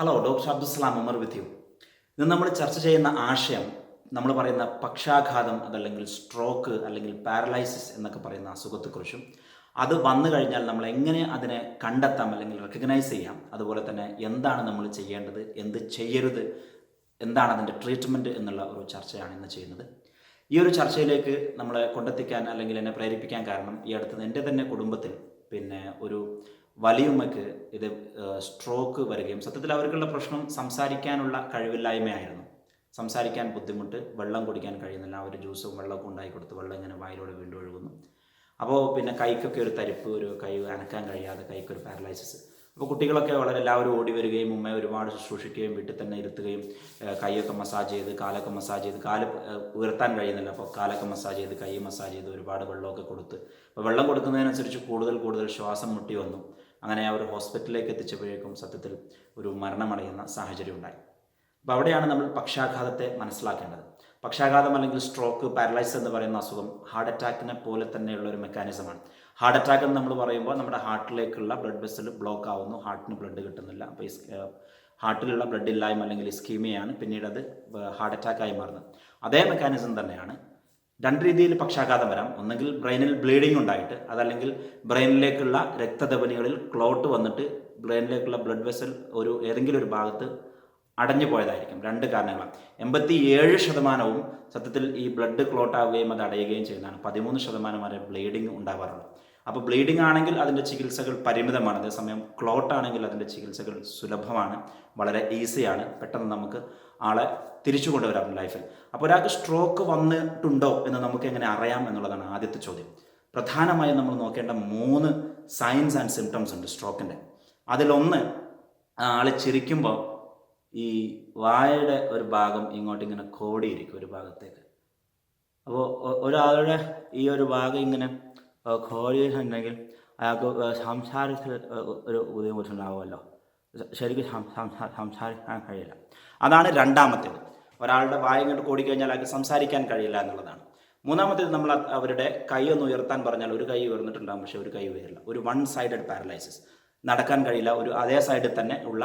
Hello doctor Abdussalam Umar with you ഇന്ന് നമ്മൾ ചർച്ച ചെയ്യുന്ന ആശയം നമ്മൾ പറയുന്ന പക്ഷാഘാതം അതല്ലെങ്കിൽ സ്ട്രോക്ക് അല്ലെങ്കിൽ പാരലൈസിസ് എന്നൊക്കെ പറയുന്ന അസുഖത്തെക്കുറിച്ചും അത് വന്നു കഴിഞ്ഞാൽ നമ്മൾ എങ്ങനെ അതിനെ കണ്ടെത്താം അല്ലെങ്കിൽ റെക്കഗ്നൈസ് ചെയ്യാം. അതുപോലെ തന്നെ എന്താണ് നമ്മൾ ചെയ്യേണ്ടത് എന്ത് ചെയ്യരുത് എന്താണ് അതിന്റെ ട്രീറ്റ്മെന്റ് എന്നുള്ള ഒരു ചർച്ചയാണ് ഇന്ന് ചെയ്യുന്നത്. ഈ ഒരു ചർച്ചയിലേക്ക് നമ്മളെ കൊണ്ടെത്തിക്കാൻ അല്ലെങ്കിൽ എന്നെ പ്രേരിപ്പിക്കാൻ കാരണം ഈ അടുത്ത് എന്റെ തന്നെ കുടുംബത്തിൽ പിന്നെ ഒരു വലിയുമ്മയ്ക്ക് ഇത് സ്ട്രോക്ക് വരികയും സത്യത്തിൽ അവർക്കുള്ള പ്രശ്നം സംസാരിക്കാനുള്ള കഴിവില്ലായ്മയായിരുന്നു. സംസാരിക്കാൻ ബുദ്ധിമുട്ട് വെള്ളം കുടിക്കാൻ കഴിയുന്നില്ല അവർ ജ്യൂസും വെള്ളമൊക്കെ ഉണ്ടാക്കി കൊടുത്ത് വെള്ളം ഇങ്ങനെ വായിലൂടെ വീണ്ടും ഒഴുകുന്നു. അപ്പോൾ പിന്നെ കൈക്കൊക്കെ ഒരു തരിപ്പ് ഒരു കൈ അനക്കാൻ കഴിയാതെ കൈക്കൊരു പാരലൈസിസ് അപ്പോൾ കുട്ടികളൊക്കെ വളരെ എല്ലാവരും ഓടി വരികയും ഉമ്മയെ ഒരുപാട് ശുശ്രൂഷിക്കുകയും വീട്ടിൽ തന്നെ ഇരുത്തുകയും കൈയൊക്കെ മസാജ് ചെയ്ത് കാലൊക്കെ മസാജ് ചെയ്ത് കാൽ ഉയർത്താൻ കഴിയുന്നില്ല. അപ്പോൾ കാലൊക്കെ മസാജ് ചെയ്ത് കൈ മസാജ് ചെയ്ത് ഒരുപാട് വെള്ളമൊക്കെ കൊടുത്ത്. അപ്പോൾ വെള്ളം കൊടുക്കുന്നതിനനുസരിച്ച് കൂടുതൽ കൂടുതൽ ശ്വാസം മുട്ടി വന്നു. അങ്ങനെ അവർ ഹോസ്പിറ്റലിലേക്ക് എത്തിച്ചപ്പോഴേക്കും സത്യത്തിൽ ഒരു മരണമടയുന്ന സാഹചര്യം ഉണ്ടായി. അപ്പോൾ അവിടെയാണ് നമ്മൾ പക്ഷാഘാതത്തെ മനസ്സിലാക്കേണ്ടത്. പക്ഷാഘാതം അല്ലെങ്കിൽ സ്ട്രോക്ക് പാരലൈസ് എന്ന് പറയുന്ന അസുഖം ഹാർട്ട് അറ്റാക്കിനെ പോലെ തന്നെയുള്ള ഒരു മെക്കാനിസമാണ് ഹാർട്ട് അറ്റാക്ക് എന്ന് നമ്മൾ പറയുമ്പോൾ നമ്മുടെ ഹാർട്ടിലേക്കുള്ള ബ്ലഡ് വെസൽ ബ്ലോക്ക് ആവുന്നു. ഹാർട്ടിന് ബ്ലഡ് കിട്ടുന്നില്ല. അപ്പോൾ ഈ ഹാർട്ടിലുള്ള ബ്ലഡ് ഇല്ലായ്മ അല്ലെങ്കിൽ ഇസ്കീമിയാണ് പിന്നീട് അത് ഹാർട്ട് അറ്റാക്കായി മാറുന്നത്. അതേ മെക്കാനിസം തന്നെയാണ് രണ്ട് രീതിയിൽ പക്ഷാഘാതം വരാം. ഒന്നെങ്കിൽ ബ്രെയിനിൽ ബ്ലീഡിംഗ് ഉണ്ടായിട്ട് അതല്ലെങ്കിൽ ബ്രെയിനിലേക്കുള്ള രക്തധമനികളിൽ ക്ലോട്ട് വന്നിട്ട് ബ്രെയിനിലേക്കുള്ള ബ്ലഡ് വെസൽ ഒരു ഏതെങ്കിലും ഒരു ഭാഗത്ത് അടഞ്ഞു പോയതായിരിക്കും. രണ്ട് കാരണങ്ങളാണ്. എൺപത്തി ഏഴ് ശതമാനവും സത്യത്തിൽ ഈ ബ്ലഡ് ക്ലോട്ട് ആവുകയും അത് അടയുകയും ചെയ്യുന്നതാണ്. പതിമൂന്ന് ശതമാനം വരെ ബ്ലീഡിംഗ് ഉണ്ടാവാറുള്ളൂ. അപ്പോൾ ബ്ലീഡിംഗ് ആണെങ്കിൽ അതിന്റെ ചികിത്സകൾ പരിമിതമാണ്. അതേസമയം ക്ലോട്ട് ആണെങ്കിൽ അതിന്റെ ചികിത്സകൾ സുലഭമാണ്. വളരെ ഈസിയാണ്. പെട്ടെന്ന് നമുക്ക് ആളെ തിരിച്ചു കൊണ്ടുവരാം ലൈഫിൽ. അപ്പോൾ ഒരാൾക്ക് സ്ട്രോക്ക് വന്നിട്ടുണ്ടോ എന്ന് നമുക്ക് എങ്ങനെ അറിയാം എന്നുള്ളതാണ് ആദ്യത്തെ ചോദ്യം. പ്രധാനമായും നമ്മൾ നോക്കേണ്ട മൂന്ന് സൈൻസ് ആൻഡ് സിംറ്റംസ് ഉണ്ട് സ്ട്രോക്കിന്റെ. അതിലൊന്ന് ആൾ ചിരിക്കുമ്പോൾ ഈ വായയുടെ ഒരു ഭാഗം ഇങ്ങോട്ട് ഇങ്ങനെ കോടിയിരിക്കും ഒരു ഭാഗത്തേക്ക്. അപ്പോൾ ഒരാളുടെ ഈ ഒരു ഭാഗം ഇങ്ങനെ കോടിയിട്ടുണ്ടെങ്കിൽ അയാൾക്ക് സംസാരത്തിൽ ഒരു ബുദ്ധിമുട്ടുണ്ടാവുമല്ലോ. ശരിക്കും സംസാരിക്കാൻ കഴിയില്ല. അതാണ് രണ്ടാമത്തേത്. ഒരാളുടെ വായ ഇങ്ങോട്ട് കൂടിക്കഴിഞ്ഞാൽ അയാൾക്ക് സംസാരിക്കാൻ കഴിയില്ല എന്നുള്ളതാണ്. മൂന്നാമത്തേത് നമ്മൾ അവരുടെ കൈ ഒന്ന് ഉയർത്താൻ പറഞ്ഞാൽ ഒരു കൈ ഉയർന്നിട്ടുണ്ടാകും പക്ഷേ ഒരു കൈ ഉയരില്ല. ഒരു വൺ സൈഡഡ് പാരലൈസിസ്. നടക്കാൻ കഴിയില്ല ഒരു അതേ സൈഡിൽ തന്നെ ഉള്ള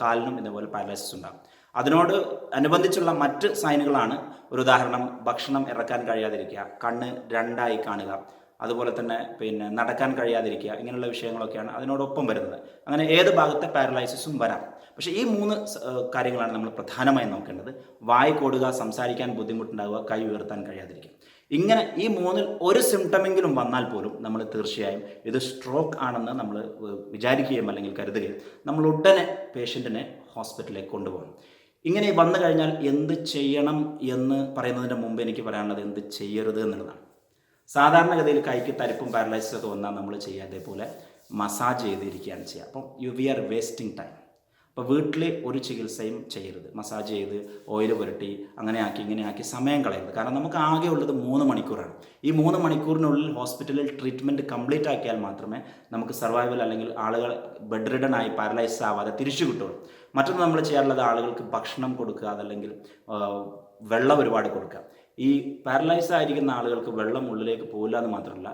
കാലിനും ഇതേപോലെ പാരലൈസിസ് ഉണ്ടാകും അതിനോട് അനുബന്ധിച്ചുള്ള മറ്റ് സൈനുകളാണ്. ഒരു ഉദാഹരണം ഭക്ഷണം ഇറക്കാൻ കഴിയാതിരിക്കുക കണ്ണ് രണ്ടായി കാണുക അതുപോലെ തന്നെ പിന്നെ നടക്കാൻ കഴിയാതിരിക്കുക ഇങ്ങനെയുള്ള വിഷയങ്ങളൊക്കെയാണ് അതിനോടൊപ്പം വരുന്നത്. അങ്ങനെ ഏത് ഭാഗത്തെ പാരലൈസിസും വരാം. പക്ഷേ ഈ മൂന്ന് കാര്യങ്ങളാണ് നമ്മൾ പ്രധാനമായും നോക്കേണ്ടത്. വായി കൊടുക സംസാരിക്കാൻ ബുദ്ധിമുട്ടുണ്ടാവുക കൈ ഉയർത്താൻ കഴിയാതിരിക്കുക. ഇങ്ങനെ ഈ മൂന്നിൽ ഒരു സിംറ്റമെങ്കിലും വന്നാൽ പോലും നമ്മൾ തീർച്ചയായും ഇത് സ്ട്രോക്ക് ആണെന്ന് നമ്മൾ വിചാരിക്കുകയും അല്ലെങ്കിൽ കരുതുകയും നമ്മൾ ഉടനെ പേഷ്യന്റിനെ ഹോസ്പിറ്റലിലേക്ക് കൊണ്ടുപോകണം. ഇങ്ങനെ വന്നു കഴിഞ്ഞാൽ എന്ത് ചെയ്യണം എന്ന് പറയുന്നതിന്റെ മുമ്പ് എനിക്ക് പറയാനുള്ളത് എന്ത് ചെയ്യരുത് എന്നുള്ളതാണ്. സാധാരണഗതിയിൽ കൈക്ക് തരിപ്പും പാരലൈസും ഒക്കെ വന്നാൽ നമ്മൾ ചെയ്യുക അതേപോലെ മസാജ് ചെയ്തിരിക്കുകയാണ് ചെയ്യുക. അപ്പം you we are wasting time അപ്പോൾ വീട്ടിൽ ഒരു ചികിത്സയും ചെയ്യരുത്. മസാജ് ചെയ്ത് ഓയിൽ പുരട്ടി അങ്ങനെ ആക്കി ഇങ്ങനെ ആക്കി സമയം കളയരുത്. കാരണം നമുക്ക് ആകെ ഉള്ളത് മൂന്ന് മണിക്കൂറാണ്. ഈ മൂന്ന് മണിക്കൂറിനുള്ളിൽ ഹോസ്പിറ്റലിൽ ട്രീറ്റ്മെന്റ് കംപ്ലീറ്റ് ആക്കിയാൽ മാത്രമേ നമുക്ക് സർവൈവൽ അല്ലെങ്കിൽ ആളുകൾ ബെഡ് റിഡൺ ആയി പാരലൈസ് ആവാതെ തിരിച്ചു കിട്ടുള്ളൂ. മറ്റൊന്ന് നമ്മൾ ചെയ്യാറുള്ളത് ആളുകൾക്ക് ഭക്ഷണം കൊടുക്കുക അതല്ലെങ്കിൽ വെള്ളം ഒരുപാട് കൊടുക്കുക. ഈ പാരലൈസ് ആയിരിക്കുന്ന ആളുകൾക്ക് വെള്ളം ഉള്ളിലേക്ക് പോകില്ല എന്ന് മാത്രമല്ല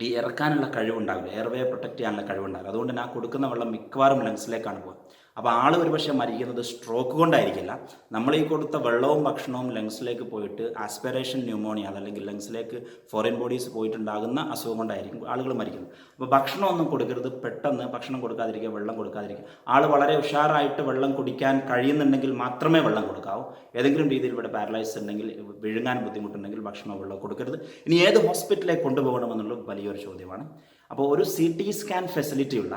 ഈ ഇറക്കാനുള്ള കഴിവുണ്ടാവില്ല. എയർവേ പ്രൊട്ടക്റ്റ് ചെയ്യാനുള്ള കഴിവുണ്ടാവില്ല. അതുകൊണ്ട് ഞാൻ കൊടുക്കുന്ന വെള്ളം മിക്കവാറും ലങ്സിലേക്കാണ് പോകുക അപ്പോൾ ആൾ ഒരുപക്ഷെ മരിക്കുന്നത് സ്ട്രോക്ക് കൊണ്ടായിരിക്കില്ല. നമ്മൾ ഈ കൊടുത്ത വെള്ളവും ഭക്ഷണവും ലങ്സിലേക്ക് പോയിട്ട് ആസ്പിറേഷൻ ന്യൂമോണിയ അതല്ലെങ്കിൽ ലങ്സിലേക്ക് ഫോറിൻ ബോഡീസ് പോയിട്ടുണ്ടാകുന്ന അസുഖം കൊണ്ടായിരിക്കും ആളുകൾ മരിക്കുന്നത്. അപ്പോൾ ഭക്ഷണമൊന്നും കൊടുക്കരുത്. പെട്ടെന്ന് ഭക്ഷണം കൊടുക്കാതിരിക്കുക വെള്ളം കൊടുക്കാതിരിക്കുക. ആൾ വളരെ ഉഷാറായിട്ട് വെള്ളം കുടിക്കാൻ കഴിയുന്നുണ്ടെങ്കിൽ മാത്രമേ വെള്ളം കൊടുക്കാവൂ. ഏതെങ്കിലും രീതിയിൽ ഇവിടെ പാരലൈസ് ഉണ്ടെങ്കിൽ വിഴുങ്ങാൻ ബുദ്ധിമുട്ടുണ്ടെങ്കിൽ ഭക്ഷണമോ വെള്ളം കൊടുക്കരുത്. ഇനി ഏത് ഹോസ്പിറ്റലിലേക്ക് കൊണ്ടുപോകണമെന്നുള്ളത് വലിയൊരു ചോദ്യമാണ്. അപ്പോൾ ഒരു സി ടി സ്കാൻ ഫെസിലിറ്റി ഉള്ള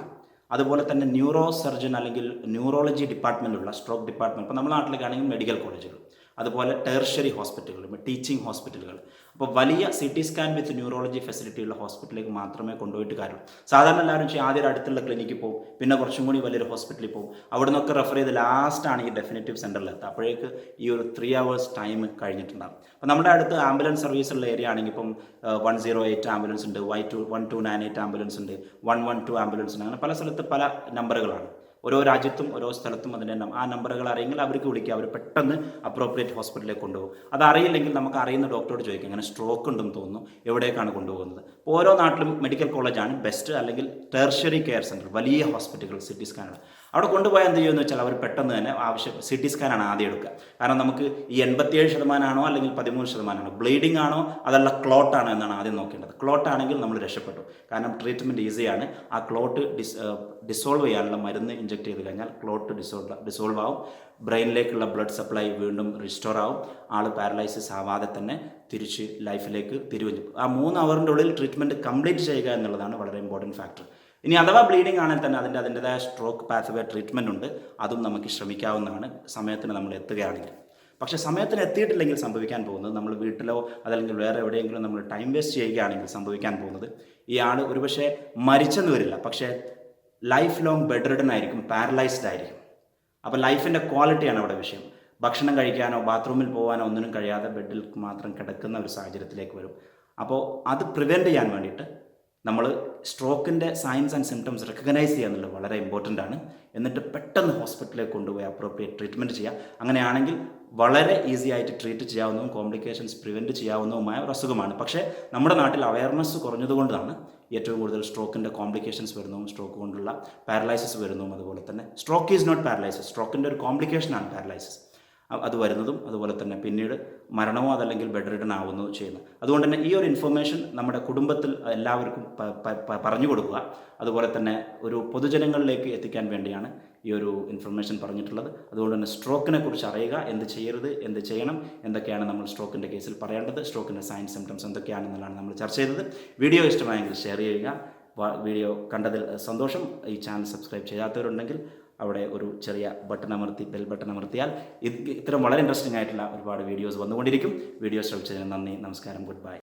അതുപോലെ തന്നെ ന്യൂറോ സർജൻ അല്ലെങ്കിൽ ന്യൂറോളജി ഡിപ്പാർട്ട്മെന്റുള്ള സ്ട്രോക്ക് ഡിപ്പാർട്ട്മെന്റ് ഇപ്പോൾ നമ്മുടെ നാട്ടിലേക്കാണെങ്കിൽ മെഡിക്കൽ കോളേജുകൾ അതുപോലെ ടേർഷറി ഹോസ്പിറ്റലുകൾ ടീച്ചിങ് ഹോസ്പിറ്റലുകൾ അപ്പോൾ വലിയ C T scan with neurology facility ഉള്ള ഹോസ്പിറ്റലിലേക്ക് മാത്രമേ കൊണ്ടുപോയിട്ട് കാര്യമുള്ളൂ. സാധാരണ എല്ലാവരും ചെയ്യും ആദ്യം അടുത്തുള്ള ക്ലിനിക്കിൽ പോകും പിന്നെ കുറച്ചും കൂടി വലിയൊരു ഹോസ്പിറ്റലിൽ പോകും. അവിടെ നിന്നൊക്കെ റെഫർ ചെയ്ത് ലാസ്റ്റാണ് ഈ ഡെഫിനറ്റീവ് സെന്ററിൽ എത്തുക. അപ്പോഴേക്ക് ഈ ഒരു ത്രീ അവേഴ്സ് ടൈം കഴിഞ്ഞിട്ടുണ്ടാകും അപ്പോൾ നമ്മുടെ അടുത്ത് ആംബുലൻസ് സർവീസ് ഉള്ള ഏരിയ ആണെങ്കിൽ ഇപ്പം വൺ സീറോ എയ്റ്റ് ആംബുലൻസ് ഉണ്ട് Y two one two nine eight ambulance ഉണ്ട് വൺ വൺ ടു ആംബുലൻസ് ഉണ്ട്. അങ്ങനെ പല സ്ഥലത്ത് പല നമ്പറുകളാണ് ഓരോ രാജ്യത്തും ഓരോ സ്ഥലത്തും അതിന്റെ ആ നമ്പറുകൾ അറിയെങ്കിൽ അവർക്ക് വിളിക്കുക അവർ പെട്ടെന്ന് അപ്രോപ്രിയേറ്റ് ഹോസ്പിറ്റലിലേക്ക് കൊണ്ടുപോകും. അത് അറിയില്ലെങ്കിൽ നമുക്ക് അറിയുന്ന ഡോക്ടറോട് ചോദിക്കാം അങ്ങനെ സ്ട്രോക്ക് ഉണ്ടെന്ന് തോന്നുന്നു. എവിടേക്കാണ് കൊണ്ടുപോകുന്നത്? ഓരോ നാട്ടിലും മെഡിക്കൽ കോളേജാണ് ബെസ്റ്റ് അല്ലെങ്കിൽ ടെർഷറി കെയർ സെന്റർ വലിയ ഹോസ്പിറ്റലുകൾ സിറ്റി സ്കാനുകൾ അവിടെ കൊണ്ടുപോയാൽ എന്ത് ചെയ്യുമെന്ന് വെച്ചാൽ അവർ പെട്ടെന്ന് തന്നെ ആവശ്യം സി ടി സ്കാനാണ് ആദ്യം എടുക്കുക. കാരണം നമുക്ക് ഈ എൺപത്തിയേഴ് ശതമാനമാണോ അല്ലെങ്കിൽ പതിമൂന്ന് ശതമാനമാണോ ബ്ലീഡിംഗ് ആണോ അതല്ല ക്ലോട്ട് ആണോ എന്നാണ് ആദ്യം നോക്കേണ്ടത്. ക്ലോട്ട് ആണെങ്കിൽ നമ്മൾ രക്ഷപ്പെട്ടു. കാരണം ട്രീറ്റ്മെന്റ് ഈസിയാണ്. ആ ക്ലോട്ട് ഡിസ് ഡിസോൾവ് ചെയ്യാനുള്ള മരുന്ന് ഇഞ്ചെക്ട് ചെയ്ത് കഴിഞ്ഞാൽ ക്ലോട്ട് ഡിസോൾവ് ഡിസോൾവ് ആവും. ബ്രെയിനിലേക്കുള്ള ബ്ലഡ് സപ്ലൈ വീണ്ടും റിസ്റ്റോർ ആവും. ആൾ പാരലൈസിസ് ആവാതെ തന്നെ തിരിച്ച് ലൈഫിലേക്ക് തിരിവഞ്ഞു ആ മൂന്ന് അവറിന്റെ ഉള്ളിൽ ട്രീറ്റ്മെന്റ് കംപ്ലീറ്റ് ചെയ്യുക എന്നുള്ളതാണ് വളരെ ഇമ്പോർട്ടന്റ് ഫാക്ടർ. ഇനി അഥവാ ബ്ലീഡിംഗ് ആണെങ്കിൽ തന്നെ അതിന്റെ അതിന്റെതായ സ്ട്രോക്ക് പാത്വേ ട്രീറ്റ്മെന്റ് ഉണ്ട്. അതും നമുക്ക് ശ്രമിക്കാവുന്നതാണ്. സമയത്തിന് നമ്മൾ എത്തുകയാണെങ്കിൽ. പക്ഷേ സമയത്തിന് എത്തിയിട്ടില്ലെങ്കിൽ സംഭവിക്കാൻ പോകുന്നത് നമ്മൾ വീട്ടിലോ അതല്ലെങ്കിൽ വേറെ എവിടെയെങ്കിലും നമ്മൾ ടൈം വേസ്റ്റ് ചെയ്യുകയാണെങ്കിൽ സംഭവിക്കാൻ പോകുന്നത് ഈ ആൾ ഒരുപക്ഷെ മരിച്ചെന്ന് വരില്ല. പക്ഷേ ലൈഫ് ലോങ് ബെഡ് റിഡൻ ആയിരിക്കും. പാരലൈസ്ഡ് ആയിരിക്കും അപ്പോൾ ലൈഫിന്റെ ക്വാളിറ്റിയാണ് അവിടെ വിഷയം. ഭക്ഷണം കഴിക്കാനോ ബാത്റൂമിൽ പോകാനോ ഒന്നിനും കഴിയാതെ ബെഡിൽ മാത്രം കിടക്കുന്ന ഒരു സാഹചര്യത്തിലേക്ക് വരും. അപ്പോൾ അത് പ്രിവെന്റ് ചെയ്യാൻ വേണ്ടിയിട്ട് നമ്മൾ സ്ട്രോക്കിന്റെ സയൻസ് ആൻഡ് സിംറ്റംസ് റെക്കഗ്നൈസ് ചെയ്യുക എന്നുള്ളത് വളരെ ഇമ്പോർട്ടന്റ് ആണ്. എന്നിട്ട് പെട്ടെന്ന് ഹോസ്പിറ്റലിലേക്ക് കൊണ്ടുപോയി അപ്രോപ്രിയേറ്റ് ട്രീറ്റ്മെന്റ് ചെയ്യുക. അങ്ങനെയാണെങ്കിൽ വളരെ ഈസി ആയിട്ട് ട്രീറ്റ് ചെയ്യാവുന്നതും കോംപ്ലിക്കേഷൻസ് പ്രിവെന്റ് ചെയ്യാവുന്നതുമായ ഒരു അസുഖമാണ്. പക്ഷേ നമ്മുടെ നാട്ടിൽ അവയർനെസ് കുറഞ്ഞതുകൊണ്ടാണ് ഏറ്റവും കൂടുതൽ സ്ട്രോക്കിന്റെ കോംപ്ലിക്കേഷൻസ് വരുന്നതും സ്ട്രോക്ക് കൊണ്ടുള്ള പാരലൈസിസ് വരുന്നതും അതുപോലെ തന്നെ സ്ട്രോക്ക് ഈസ് നോട്ട് പാരലൈസിസ് സ്ട്രോക്കിന്റെ ഒരു കോംപ്ലിക്കേഷനാണ് പാരലൈസിസ് അത് വരുന്നതും അതുപോലെ തന്നെ പിന്നീട് മരണമോ അതല്ലെങ്കിൽ ബെഡ് റിട്ടൺ ആവുന്നതോ ചെയ്യുന്നത്. അതുകൊണ്ട് തന്നെ ഈ ഒരു ഇൻഫർമേഷൻ നമ്മുടെ കുടുംബത്തിൽ എല്ലാവർക്കും പറഞ്ഞു കൊടുക്കുക. അതുപോലെ തന്നെ ഒരു പൊതുജനങ്ങളിലേക്ക് എത്തിക്കാൻ വേണ്ടിയാണ് ഈ ഒരു ഇൻഫർമേഷൻ പറഞ്ഞിട്ടുള്ളത്. അതുകൊണ്ട് തന്നെ സ്ട്രോക്കിനെ കുറിച്ച് അറിയുക. എന്ത് ചെയ്യരുത്? എന്ത് ചെയ്യണം? എന്തൊക്കെയാണ് നമ്മൾ സ്ട്രോക്കിന്റെ കേസിൽ പറയേണ്ടത്? സ്ട്രോക്കിന്റെ സയൻസ് സിംറ്റംസ് എന്തൊക്കെയാണെന്നുള്ളതാണ് നമ്മൾ ചർച്ച ചെയ്തത്. വീഡിയോ ഇഷ്ടമായെങ്കിൽ ഷെയർ ചെയ്യുക. വീഡിയോ കണ്ടതിൽ സന്തോഷം. ഈ ചാനൽ സബ്സ്ക്രൈബ് ചെയ്യാത്തവരുണ്ടെങ്കിൽ അവിടെ ഒരു ചെറിയ ബട്ടൺ അമർത്തി ബെൽ ബട്ടൺ അമർത്തിയാൽ ഇത് ഇത്തരം വളരെ ഇൻട്രസ്റ്റിംഗ് ആയിട്ടുള്ള ഒരുപാട് വീഡിയോസ് വന്നുകൊണ്ടിരിക്കും. വീഡിയോ ശ്രമിച്ചതിന് നന്ദി നമസ്കാരം ഗുഡ് ബൈ